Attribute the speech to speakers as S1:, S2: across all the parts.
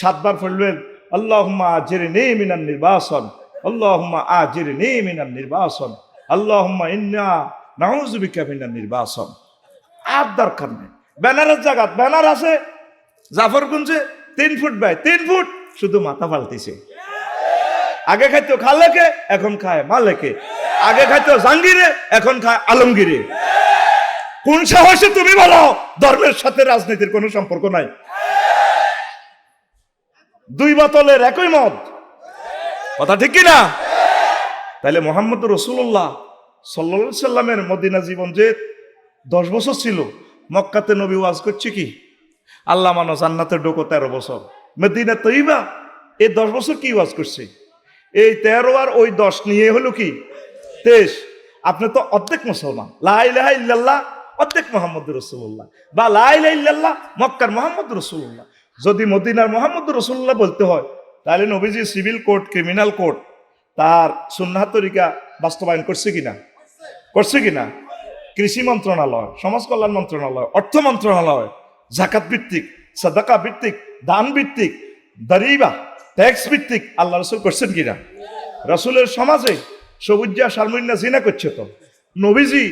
S1: সাতবার পড়লেন, আল্লাহুম্মা আজিরনি মিনান নির্বাসন, আল্লাহুম্মা আজিরনি মিনান নির্বাসন, আল্লাহুম্মা ইন্না নাউযু বিকা মিনান নির্বাসন। আর দরকার নেই। ব্যানারের জায়গা, ব্যানার আছে, জাফরগঞ্জে তিন ফুট বাই তিন ফুট, শুধু মাথা পাল্টিছে। আগে খাইতো খালেকে, এখন খায় মালেকে। আগে খাইতো জাঙ্গিরে এখন খায় আলমগিরে। কোন সাহসে তুমি বলো, ধর্মের সাথে রাজনীতির কোনো সম্পর্ক নাই। দুই বোতলের একই মত। কথা ঠিক কি না তাহলে মোহাম্মদ রসুল্লাহ সাল্লা সাল্লামের মদিনা জীবন যে দশ বছর ছিল, মক্কাতে নবী ওয়াজ করছে কি? আল্লাহ মানো জান্নাতের ডোকো তেরো বছর। মদিনা তৈবা এই দশ বছর কি ওয়াজ করছে? এই তেরো আর ওই দশ নিয়ে হলো কি? তেইশ। আপনি তো অর্ধেক মুসলমান। ইল্লাল্লাহ, অর্ধেক মোহাম্মদ রসুল্লাহ বা ইল্লাল্লাহ, মক্কার মোহাম্মদ রসুল্লাহ যদি মদিনার মোহাম্মদ রসুল্লাহ বলতে হয়, তাহলে নবীজি সিভিল কোর্ট, ক্রিমিনাল কোর্ট, তার সুন্নাহ তরিকা বাস্তবায়ন করছে কিনা? করছে কিনা? কৃষি মন্ত্রণালয়, সমাজ কল্যাণ মন্ত্রণালয়, অর্থ মন্ত্রণালয়, জাকাত ভিত্তিক, সাদাকা ভিত্তিক, দান ভিত্তিক, দারিবা, ট্যাক্স ভিত্তিক, আল্লাহ রসুল করছেন কিনা? রসুলের সমাজে সবুজা শারমিনা জিনা করছে তো। নবীজি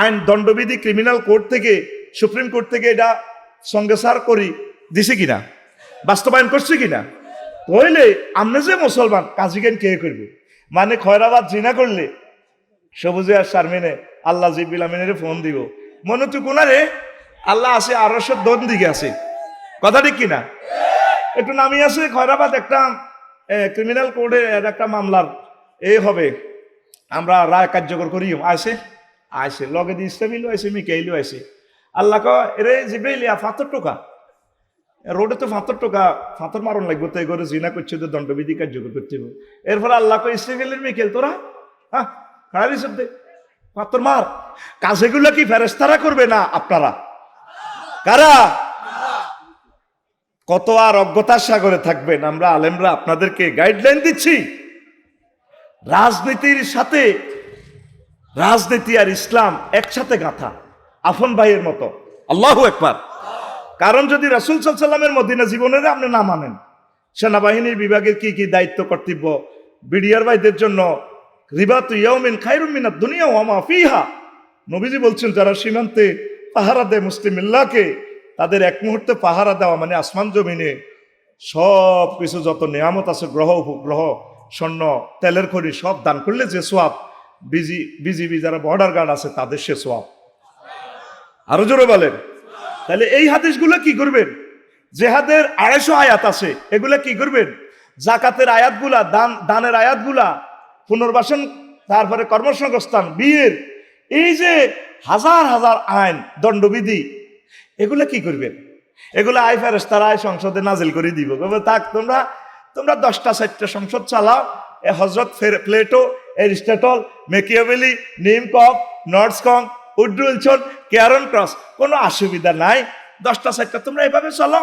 S1: আইন দণ্ডবিধি ক্রিমিনাল কোর্ট থেকে, সুপ্রিম কোর্ট থেকে এটা সঙ্গে সার করি দিছে কিনা? বাস্তবায়ন করছে কিনা? তাহলে আমরা যে মুসলমান কাজী জ্ঞান কে করবে? মানে খয়রাবাদ জিনা করলে, সবুজে আর শারমিনে আল্লাহ জিবিল আমিনের ফোন দিব। মনে তুই কোনারে? আল্লাহ আছে আরও দন দিকে আছে। কথা ঠিক কিনা? একটু নামি আছে খয়রাবাদ একটা ক্রিমিনাল কোর্টে একটা মামলার এ হবে। আমরা রায় কার্যকর করি। আসে আসে লগে দিয়ে ইসলামিলও আছে মিকাইলও আছে আল্লাহ ক এরে জিব্রাইলিয়া ফাতর টোকা। রোডে তো ফাতর টোকা, ফাতর মারণ লাগবে, তো এগোরে জিনা করছে, তো দণ্ডবিধি কার্যকর করতে হবে। এর ফলে আল্লাহ কো ইসলামিলের মিকেল তোরা? হ্যাঁ শব্দে মার। কাজেগুলো কি ফেরেস্তারা করবে না আপনারা? কারা? কত আর অজ্ঞতার সাগরে থাকবেন। আমরা আলেমরা আপনাদেরকে গাইডলাইন দিচ্ছি। রাজনীতির সাথে রাজনীতি আর ইসলাম একসাথে গাঁথা। আফন ভাইয়ের মতো। আল্লাহ একবার কারণ যদি রাসুল সাল্লামের মদিনা জীবনের আপনি না মানেন, সেনাবাহিনীর বিভাগের কি কি দায়িত্ব কর্তব্য, বিডিআর ভাইদের জন্য রিবাত ইয়াউমিন খাইরুম মিনাত দুনিয়া ওয়ামা ফিহা। নবীজি বলছেন, যারা সীমান্তে পাহারা দেয় মুসলিমিল্লাকে, তাদের এক মুহূর্তে পাহারা দেওয়া মানে আসমান জমিনে সব কিছু যত নিয়ামত আছে, গ্রহ, উপগ্রহ, স্বর্ণ, তেলের খড়ি সব দান করলে যে সোয়াব, বিজি, বিজিবি যারা বর্ডার গার্ড আছে, তাদের সে সোয়াব। আরও জোরে বলেন। তাহলে এই হাদিসগুলো কি করবেন? জেহাদের আড়াইশো আয়াত আছে, এগুলা কি করবেন? জাকাতের আয়াতগুলা, দান, দানের আয়াতগুলা পুনর্বাসন, তারপরে কর্মসংস্থান, বিয়ের, এই যে হাজার হাজার আইন, দণ্ডবিধি, এগুলা কি করবেন? এগুলো আই ফেরেস তারা আয় সংসদে নাজিল করে দিব। থাক, তোমরা তোমরা দশটা, চারটা সংসদ চালাও, এ হজরত প্লেটো, এরিস্টেটল, মেকিয়াবেলি নিম কপ নর্ডসকং উড্রুলছন কেয়ারন ক্রস, কোনো অসুবিধা নাই। দশটা চারটা তোমরা এভাবে চলো,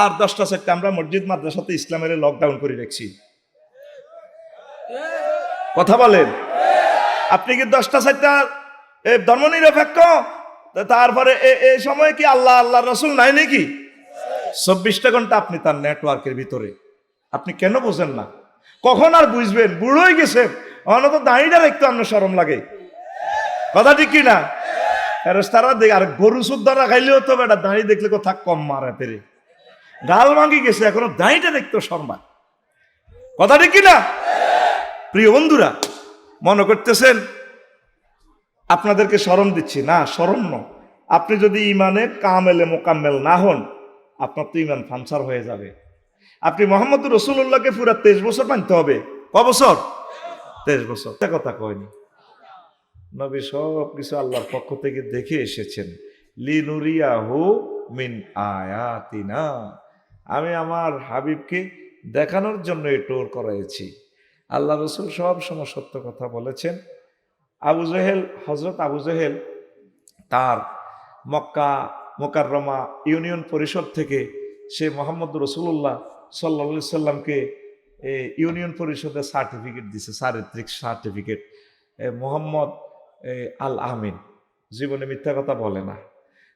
S1: আর দশটা চারটা আমরা মসজিদ, মাদ্রাসাতে ইসলামের লকডাউন করে রাখছি। কথা বলেন? আপনি কি দশটা চারটা ধর্ম নিরপেক্ষ তারপরে এই সময় কি আল্লাহ আল্লাহ রসুল নাই নাকি? চব্বিশটা ঘণ্টা আপনি তার নেটওয়ার্কের ভিতরে। আপনি কেন বোঝেন না? কখন আর বুঝবেন? বুড়োই গেছে। অনত দাঁড়িয়ে একটু আপনার সরম লাগে। কথা ঠিক কি না? তারা দেখ, আর গরু সুদ্ধারা খাইলেও তো বেটা দাঁড়িয়ে দেখলে কোথা কম মারা পেরে। গাল ভাঙি গেছে, এখনও দাঁড়িটা দেখতো শর্মা কথা ঠিক কি না? প্রিয় বন্ধুরা, মনে করতেছেন? আপনাদেরকে স্মরণ দিচ্ছি। না, স্মরণ ন আপনি যদি ইমানে কামেলে মোকাম্মেল না হন, আপনার তো ইমান ফানসার হয়ে যাবে। আপনি মোহাম্মদ রসুল্লাহকে পুরা তেইশ বছর মানতে হবে। ক বছর? তেইশ বছর। কথা কয়নি। নবী সব কিছু আল্লাহর পক্ষ থেকে দেখে এসেছেন। লিনুরিয়া হু মিন আয়াতিনা। আমি আমার হাবিবকে দেখানোর জন্য এই টোর করাইছি। আল্লাহ রসুল সব সময় সত্য কথা বলেছেন। আবু জহেল হজরত আবু জহেল তার মক্কা মোকাররমা ইউনিয়ন পরিষদ থেকে সে মোহাম্মদ রসুল্লাহ সাল্লা সাল্লামকে ইউনিয়ন পরিষদের সার্টিফিকেট দিছে চারিত্রিক সার্টিফিকেট। মোহাম্মদ আল আমিন। জীবনে মিথ্যা কথা বলে না।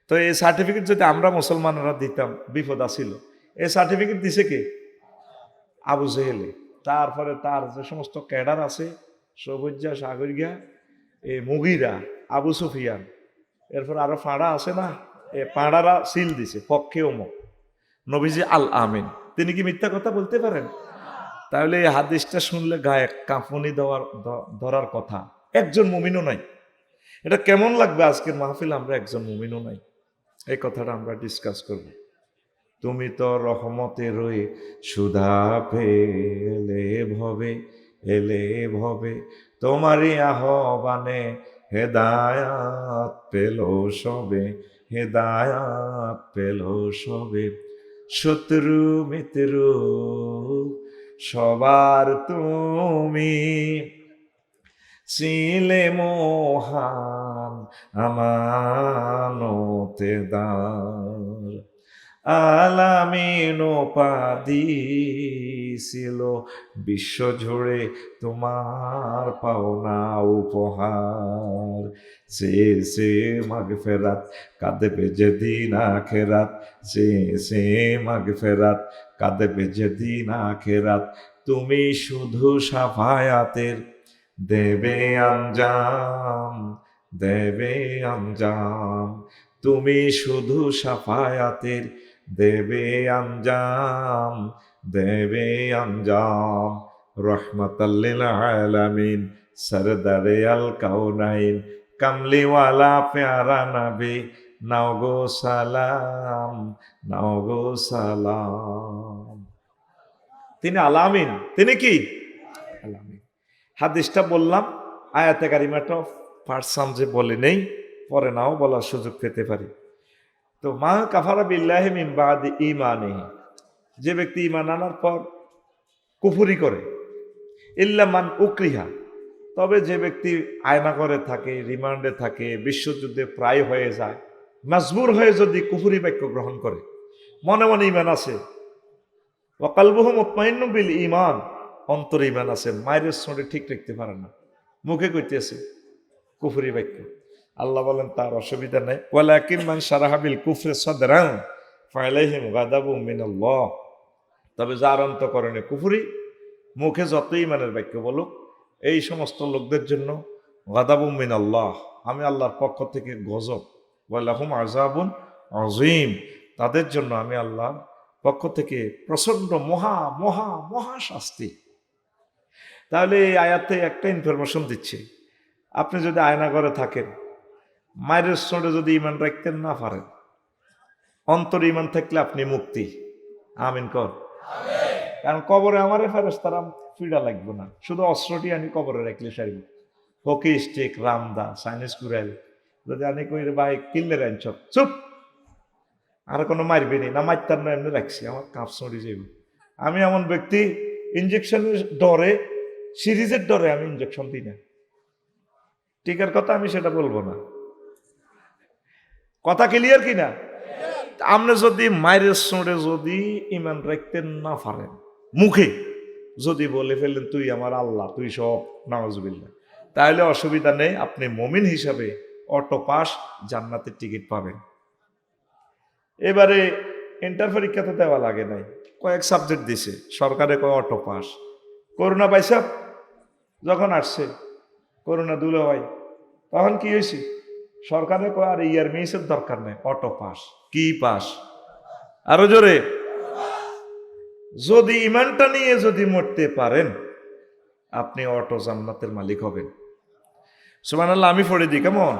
S1: তো এই সার্টিফিকেট যদি আমরা মুসলমানরা দিতাম, বিপদ আসিল। এই সার্টিফিকেট দিছে কে? আবু জেহেলে। তারপরে তার যে সমস্ত ক্যাডার আছে সবুজা সাগরিয়া, এ, মুগিরা, আবু সুফিয়ান। এরপর আরও ফাঁড়া আছে না? এ, পাড়ারা সিল দিছে, পক্ষে অমুক। নবীজি আল আমিন। তিনি কি মিথ্যা কথা বলতে পারেন? তাহলে এই হাদিসটা শুনলে গায়ে কাঁপুনি দেওয়ার, ধরার কথা। একজন মুমিনও নাই। এটা কেমন লাগবে? আজকের মাহফিল আমরা একজন মুমিনও নাই। এই কথাটা আমরা ডিসকাস করব। তুমি তো রহমতে রয়ে সুধা পেলে ভবে এলে ভবে, তোমারই আহ্বানে হেদায়াত পেল সবে, হেদায়াত পেল সবে। শত্রু, মিত্র, সবার তুমি। ছিলে মোহান আমানতে দার। আলামিন পাদি ছিল, বিশ্ব জুড়ে তোমার পাওনা উপহার। সে সে মাগ ফেরাত কাঁদবে যেদিন আখেরাত। সে সে মাগ ফেরাত কাঁদবে যেদিন আখেরাত। তুমি শুধু সাফায়াতের দেবে আঞ্জাম দেবে আঞ্জাম। তুমি শুধু সাফায়াতের দেবে আঞ্জাম দেবে আঞ্জাম। রহমতাল্লিল আলামিন, সরদারে আল কাউনাইন। কামলিওয়ালা প্যারা নাবি, নাও গো সালাম, নাও গো সালাম। তিনি আলামিন, তিনি কি? হাদিসটা বললাম, আয়াতে কারিমাটা পারসাম যে বলে নেই, পরে নাও বলার সুযোগ পেতে পারি। তো মা কাফারা বিল্লাহি মিন বাদি ইমানে যে ব্যক্তি ইমান আনার পর কুফুরি করে, ইল্লা মান উকরিহা, তবে যে ব্যক্তি আয়না করে থাকে, রিমান্ডে থাকে, বিশ্বযুদ্ধে প্রায় হয়ে যায়, মাজবুর হয়ে যদি কুফুরি বাক্য গ্রহণ করে, মনে মনে ইমান আছে ওকালবহ মুতমাইন্ন বিল ইমান অন্তর ইমান আছে, মায়ের সঙ্গে ঠিক রাখতে পারে না। মুখে কইতেছে, কুফুরি বাক্য। আল্লাহ বলেন, তার অসুবিধা নেই। ওয়ালাকিন মান সারাহাবিল কুফরে সদরাং ফাইলাইহিম গাদাবু মিনাল্লাহ। তবে যার অন্তকরণে কুফুরি, মুখে যত ইমানের বাক্য বলুক, এই সমস্ত লোকদের জন্য গাদাবু মিনাল্লাহ। আমি আল্লাহর পক্ষ থেকে গজব ওয়ালাহুম আজাবুন আজিম তাদের জন্য আমি আল্লাহ পক্ষ থেকে প্রচণ্ড মহা মহা মহা শাস্তি। তাহলে এই আয়াতে একটা ইনফরমেশন দিচ্ছে। আপনি যদি আয়না ঘরে থাকেন মায়ের সঙ্গে যদি ইমান রাখতেন না পারেন। অন্তর ইমান থাকলে আপনি মুক্তি। আমিন কর। কারণ কবরে আমারে ফেরস তারা ফিডা লাগবে না। শুধু অস্ত্রটি আনি কবরে রাখলে সারিব। হকি স্টিক রামদা সাইনিস কুরাইল যদি আনি কই ভাই কিনলে রাঞ্চ চুপ আর কোনো মারবি নি। না মারতার না এমনি রাখছি। আমার কাপ সরি যাইব। আমি এমন ব্যক্তি ইঞ্জেকশনের ডরে সিরিজের ডরে আমি ইঞ্জেকশন দিই না। টিকার কথা আমি সেটা বলব না। কথা ক্লিয়ার কি না? আপনি যদি মায়ের সঙ্গে যদি ইমান রাখতে না পারেন, মুখে যদি বলে ফেললেন তুই আমার আল্লাহ, তুই সব নওয়াজবিল্লা তাহলে অসুবিধা নেই, আপনি মমিন হিসাবে অটো পাস, জান্নাতের টিকিট পাবেন। এবারে ইন্টার পরীক্ষা তো দেওয়া লাগে নাই। কয়েক সাবজেক্ট দিছে, সরকারে কয় অটো পাস। করোনা পাইসাব যখন আসছে, করোনা দুলো হয়, তখন কি হয়েছে? সরকারে কয়, আর, ইয়ার মিসের দরকার নেই, অটো পাস। কি পাস? আরও জোরে। যদি ইমানটা নিয়ে যদি মরতে পারেন, আপনি অটো জান্নাতের মালিক হবেন। সুমান আল্লাহ আমি পড়ে দিই, কেমন?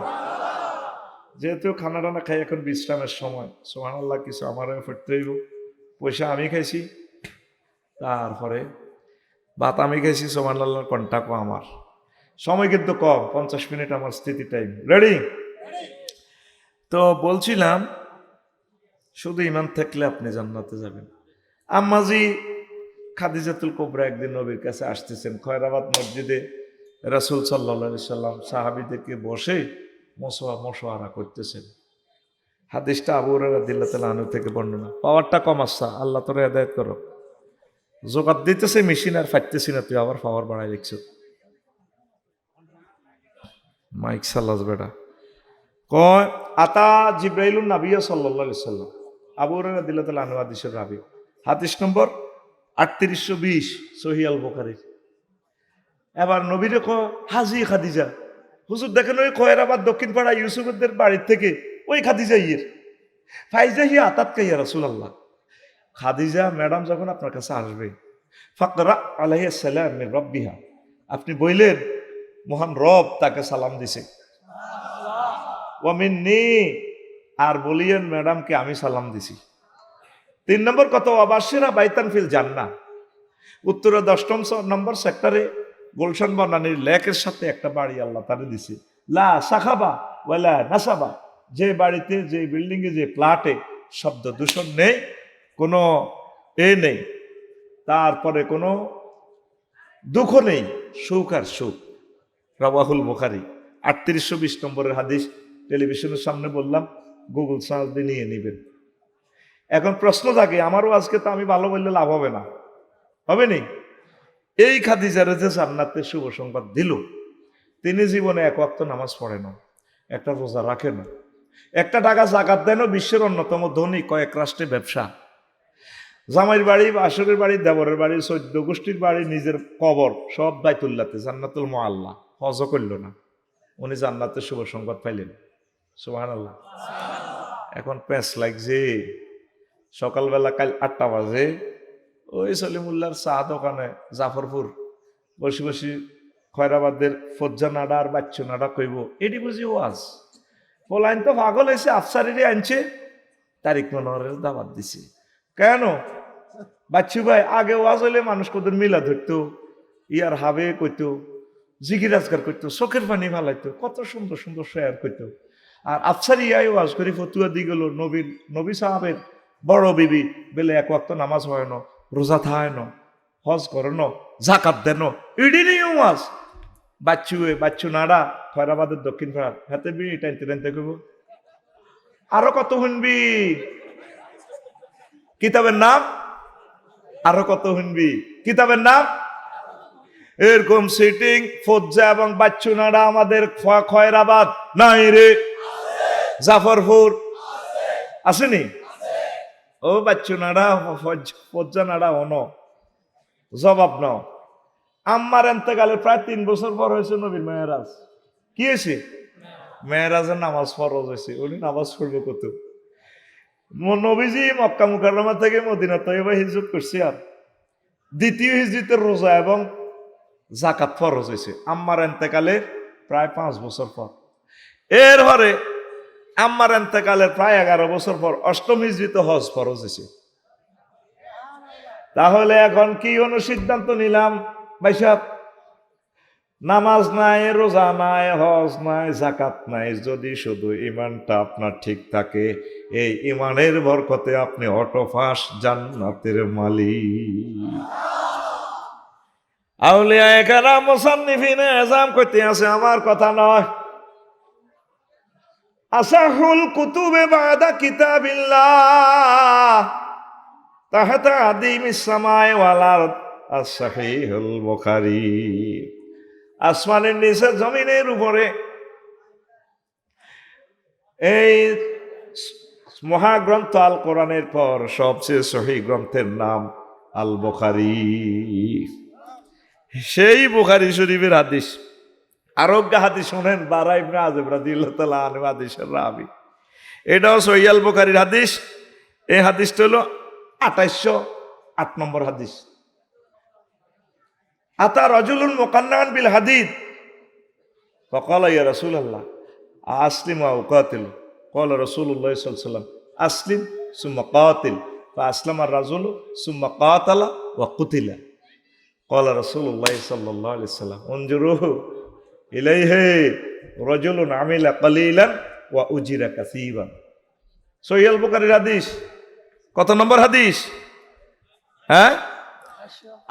S1: যেহেতু খানা টানা খাই এখন বিশ্রামের সময় সুমান আল্লাহ কিছু আমারও পড়তে হইব, পয়সা আমি খাইছি। তারপরে ভাত আমি খাইছি সোমান আল্লাহর কন্টাক্ট আমার? সময় কিন্তু কম, পঞ্চাশ মিনিট আমার স্থিতি টাইম রেডি তো বলছিলাম, শুধু ইমান থাকলে আপনি জান্নাতে যাবেন। আম্মাজি খাদিজাতুল কোবরা একদিন নবীর কাছে আসতেছেন, খয়রাবাদ মসজিদে রাসুল সাল্লা সাল্লাম সাহাবিদেরকে বসে মশোয়া মশোয়ারা করতেছেন। হাদিসটা আবু দিল্লা তালা আনু থেকে বর্ণনা। পাওয়ারটা কম আসা আল্লাহ তোর হেদায়ত করো জোগাত দিতেছে, মেশিন আর ফাটতেছি না, তুই আবার পাওয়ার বাড়াই দেখছ। মাইক সাল্লাস বেটা। কয়, আতা জিব্রাইলুন নাবিয়া সাল্লাহ সাল্লাম আবু দিল্লা তালা আনু হাদিসের রাবি। হাদিস নম্বর আটত্রিশশো বিশ সহিয়াল বোখারির এবার নবীরে ক হাজি খাদিজা। হুজুর দেখেন ওই খয়েরাবাদ দক্ষিণ পাড়া ইউসুফদের বাড়ির থেকে ওই খাদিজা ইয়ের। ফাইজা হিয়া আতাত কাইয়া রাসুলাল্লাহ। খাদিজা ম্যাডাম যখন আপনার কাছে আসবে, ফাকরা সালাম মির রব্বিহা আপনি বইলেন, মহান রব তাকে সালাম দিছে। ওয়ামিন্নি আর বলিয়েন, ম্যাডামকে আমি সালাম দিছি। তিন নম্বর কত অবাসীরা বাইতান ফিল জান্না উত্তরে দশম নম্বর সেক্টরে গুলশান বনানির লেকের সাথে একটা বাড়ি আল্লাহ তারে দিছে। লা সাখাবা ওয়ালা নাসাবা যে বাড়িতে, যে বিল্ডিংয়ে, যে প্লাটে শব্দ দূষণ নেই কোনো এ নেই, তারপরে কোনো দুঃখ নেই, সুখ আর সুখ। রবাহুল বুখারি, আটত্রিশশো বিশ নম্বরের হাদিস, টেলিভিশনের সামনে বললাম, গুগল সার্চ দিয়ে নিয়ে নেবেন। এখন প্রশ্ন থাকে, আমারও আজকে তো আমি ভালো বললে লাভ হবে না। হবে নি? এই খাদিজারে যে জান্নাতের শুভ সংবাদ দিল। তিনি জীবনে এক ওয়াক্ত নামাজ পড়ে না, একটা রোজা রাখে না। একটা টাকা জাকাত দেন বিশ্বের অন্যতম ধনী, কয়েক রাষ্ট্রে ব্যবসা। জামাইয়ের বাড়ি, বাসরের বাড়ি, দেবরের বাড়ি চৈদ্য গোষ্ঠীর বাড়ি, নিজের কবর, সব বাইতুল্লাতে, জান্নাতুল মোয়াল্লা হজ করল না। উনি জান্নাতের শুভ সংবাদ পাইলেন। সুহান আল্লাহ এখন প্যাঁচ লাগছে। সকালবেলা কাল আটটা বাজে। ওই সলিমুল্লার চা দোকানে, জাফরপুর। বসে বসে খয়রাবাদের ফজ্জা নাডা আর বাচ্চু নাডা কইব, এটি বুঝি ওয়াজ। পোলাইন তো পাগল হয়েছে আফসারিরে আনছে। তারিক মনোহরের দাবাত দিছে। কেন? বাচ্চু ভাই, আগে ওয়াজ হইলে মানুষ কত মিলা ধরতো? ইয়ার হাবে কইতো জিগির আজগার করতো চোখের পানি ফালাইতো, কত সুন্দর সুন্দর শেয়ার করতো আর আফসারি ইয়াই ওয়াজ করি ফতুয়া দি গেল নবীর নবী সাহাবের বড় বিবি, বেলে এক ওয়াক্ত নামাজ হয় না, রোজা থায় না, হজ করে ন জাকাত দেন ইডি নেই ওয়াজ। বাচ্চু এ, বাচ্চু নাড়া খয়রাবাদের দক্ষিণ ভারত হাতে বি টাইনতে টাইনতে কইব। আরও কত শুনবি? কিতাবের নাম? আরও কত শুনবি? কিতাবের নাম? এরকম সিটিং ফজ্জা এবং বাচ্চু নাড়া আমাদের খয়রাবাদ নাই রে। জাফরপুর। আসেনি? ও বাচ্চু নাড়া ফজ- ফজ্জা নাড়া অন। জবাব ন আম্মার এন্তেকালে প্রায় তিন বছর পর হয়েছে নবীর মেয়েরাজ। কি হয়েছে? মেয়েরাজের নামাজ ফরজ হয়েছে। উনি নামাজ পড়বে কত? নবীজি মক্কা মুকাররমা থেকে মদিনা তৈবা হিজরত করছে আর। দ্বিতীয় হিজরিতের রোজা এবং জাকাত ফরজ হয়েছে। আম্মার এন্তেকালের প্রায় পাঁচ বছর পর। এর পরে আম্মার এন্তেকালের প্রায় এগারো বছর পর অষ্টম হিজরিতে হজ ফরজ হয়েছে। তাহলে এখন কি অনু সিদ্ধান্ত নিলাম? ভাই সাহেব নামাজ নাই, রোজা নাই, হজ নাই জাকাত নাই, যদি শুধু ইমানটা আপনার ঠিক থাকে, এই ইমানের বরকতে আপনি অটোফাস জান্নাতের মালিক। আউলিয়া এখানে মোসান্নিফিনে, এজাম করতে আছে, আমার কথা নয়। আসাহুল কুতুবে বাদা কিতাবিল্লাহ তাহাতা আদিম ইসলামায় ওয়ালার আসাহিহুল বুখারী। আসমানের নিচে, জমিনের উপরে। এই মহাগ্রন্থ আল কোরআনের পর সবচেয়ে সহি গ্রন্থের নাম আল বুখারী। সেই বুখারী শরীফের হাদিস। আরোগ্য হাদিস শোনেন বারা ইবনে রাবি। এটাও সহি আল বুখারীর হাদিস। এই হাদিসটা হলো আঠাইশশো আট নম্বর হাদিস। আতা রজুলুন মোকান্নান বিল হাদিদ فقال يا رسول الله أسلم أو قاتل قال رسول الله صلى الله عليه وسلم أسلم ثم قاتل فأسلم الرجل ثم قاتل وقتل قال رسول الله صلى الله عليه وسلم انظروه إليه رجل عمل قليلا وأجر كثيرا সহিয়াল বুখারীর হাদিস কত নম্বর হাদিস হ্যাঁ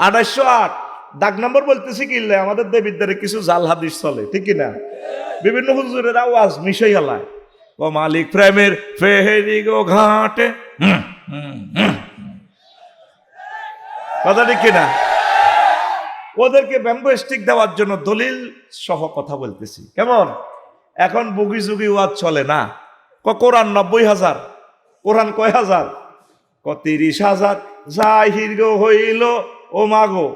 S1: আঠাশশো আট দাগ নম্বর বলতেছি কি আমাদের দেবিদ্বারে কিছু জাল হাদিস চলে, ঠিক না বিভিন্ন হুজুরের আওয়াজ মিশাই হালায় ও মালিক প্রেমের ফেহেরি গো ঘাটে। কথা ঠিক কিনা? ওদেরকে ব্যাম্বো স্টিক দেওয়ার জন্য দলিল সহ কথা বলতেছি, কেমন? এখন বুগি জুগি ওয়াজ চলে না? ক, কোরআন নব্বই হাজার, কোরআন কয় হাজার? ক, তিরিশ হাজার। জাহির গো হইল, ও মাগো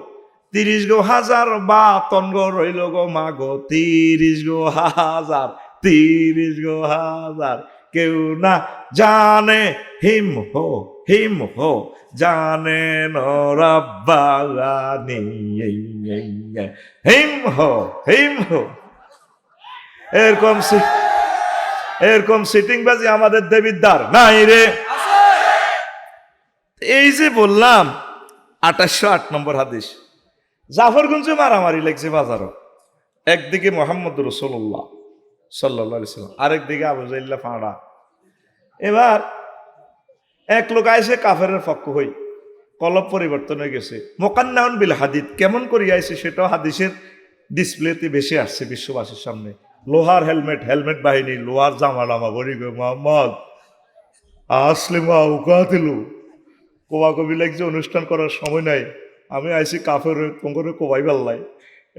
S1: তিরিশ গো হাজার বাতন গো রইল গো মাগো তিরিশ গো হাজার তিরিশ গো হাজার। কেউ না জানে হিম হো হিম হো জানে নরাব্বাগানি হিম হো হিম হো। এরকম এরকম সিটিং বাজি আমাদের দেবিদ্দার নাই রে। এই যে বললাম আঠাশশো আট নম্বর হাদিস। জাফরগঞ্জে মারামারি লাগছে বাজারও একদিকে মোহাম্মদ রসুল্লাহ সাল্লাহ সাল্লাম আরেকদিকে আবু জাইল্লা ফাঁড়া। এবার এক লোক আইসে কাফের পক্ষ হই, কলব পরিবর্তন হয়ে গেছে। মোকান্নাউন বিল হাদিদ, কেমন করি আইছে সেটাও হাদিসের ডিসপ্লেতে বেশি আসছে বিশ্ববাসীর সামনে। লোহার হেলমেট হেলমেট বাহিনী, লোহার জামা লামা বলি গো মোহাম্মদ। আসলে মা, উকাতিলু। কোবা কবি লাগছে, অনুষ্ঠান করার সময় নাই। আমি আইসি কাফের পঙ্করে কোবাই পাল্লাই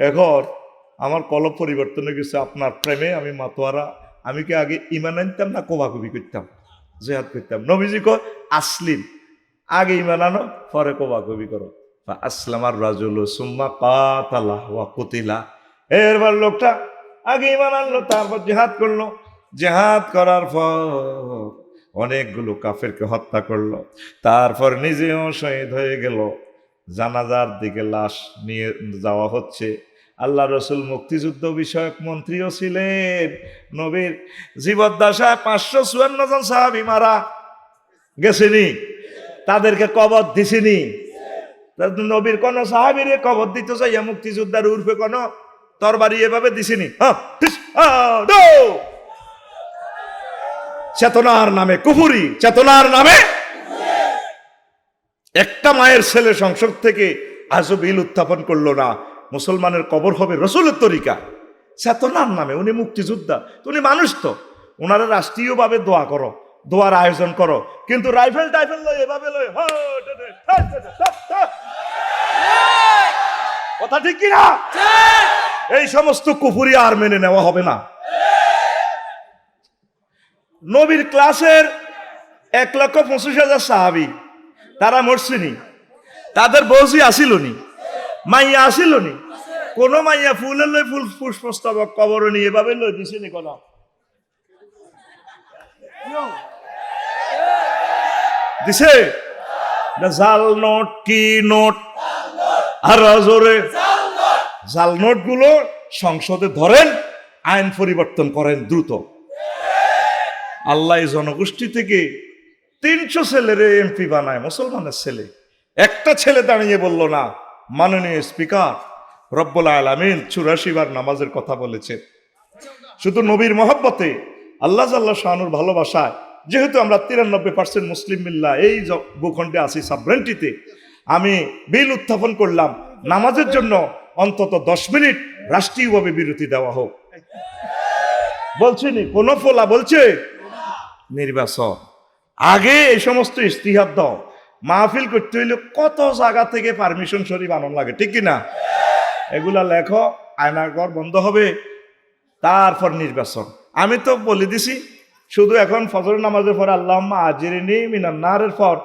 S1: এখন আমার কলব পরিবর্তন হয়ে গেছে আপনার প্রেমে, আমি মাতোয়ারা, আমি কি আগে ইমান আনতাম না কোবা কবি করতাম? জেহাদ করতাম। নবীজি কয়, আসলিম, আগে ইমান আনো, পরে কোবা কবি করো আসলাম আর রাজুল, সুম্মা কাতালা ওয়া কুতিলা। এরবার লোকটা আগে ইমান আনলো, তারপর জেহাদ করল। জেহাদ করার পর অনেকগুলো কাফেরকে হত্যা করল। তারপর নিজেও শহীদ হয়ে গেল। জানাজার দিকে লাশ নিয়ে যাওয়া হচ্ছে। আল্লাহ রসুল মুক্তিযুদ্ধ বিষয়ক মন্ত্রীও ছিলেন। নবীর জীবদ্দশায় পাঁচশো চুয়ান্ন জন সাহাবি মারা গেছেনি। তাদেরকে কবর দিছিনি। নবীর কোন সাহাবিরে কবর দিতে চাইয়া মুক্তিযোদ্ধার উর্ফে কোন তরবারি এভাবে দিছিনি। হ্যাঁ। চেতনার নামে কুফুরি চেতনার নামে একটা মায়ের ছেলে সংসদ থেকে আজও বিল উত্থাপন করল না। মুসলমানের কবর হবে রসুলের তরিকা। চেতনার নামে উনি মুক্তিযোদ্ধা উনি মানুষ তো। ওনারা রাষ্ট্রীয়ভাবে দোয়া করো দোয়ার আয়োজন করো কিন্তু রাইফেল টাইফেল লয় এভাবে লয় হো, টে, টে, টে, টে, টে, টে, টে। কথা ঠিক কিনা এই সমস্ত কুফুরি আর মেনে নেওয়া হবে না। নবীর ক্লাসের এক লক্ষ পঁচিশ হাজার সাহাবি তারা মরছিনি তাদের বৌজি আসিল নি মাইয়া আসিল নি কোন মাইয়া ফুলের লই ফুল পুষ্পস্তবক কবর নি এভাবে লই দিছিনি কোন। দিছে? জাল নোট, কি নোট? আর জোরে। জাল নোটগুলো সংসদে ধরেন, আইন পরিবর্তন করেন দ্রুত। আল্লাহ জনগোষ্ঠী থেকে তিনশো ছেলের এমপি বানায়, মুসলমানের ছেলে। একটা ছেলে দাঁড়িয়ে বলল, না, মাননীয় স্পিকার, রব্বুল আলামিন চুরাশি বার নামাজের কথা বলেছে। শুধু নবীর মহব্বতে, আল্লাহ জাল্লাহ শাহানুর ভালোবাসায়, যেহেতু আমরা তিরানব্বই পার্সেন্ট মুসলিম মিল্লা, এই ভূখণ্ডে আছি সাবরেন্টিতে, আমি বিল উত্থাপন করলাম, নামাজের জন্য অন্তত দশ মিনিট রাষ্ট্রীয়ভাবে বিরতি দেওয়া হোক। বলছিনি, কোন ফোলা বলছে? নির্বাচন। আগে এই সমস্ত ইস্তিহার দাও। মাহফিল করতে হইলে কত জায়গা থেকে পারমিশন শরীফ আনন্দ লাগে, ঠিক কিনা? এগুলা লেখো আয়নাঘর বন্ধ হবে, তারপর নির্বাচন। আমি তো বলে দিছি, শুধু এখন ফজর নামাজের পর আল্লাহ আজিরিনী মিনান্নারের পর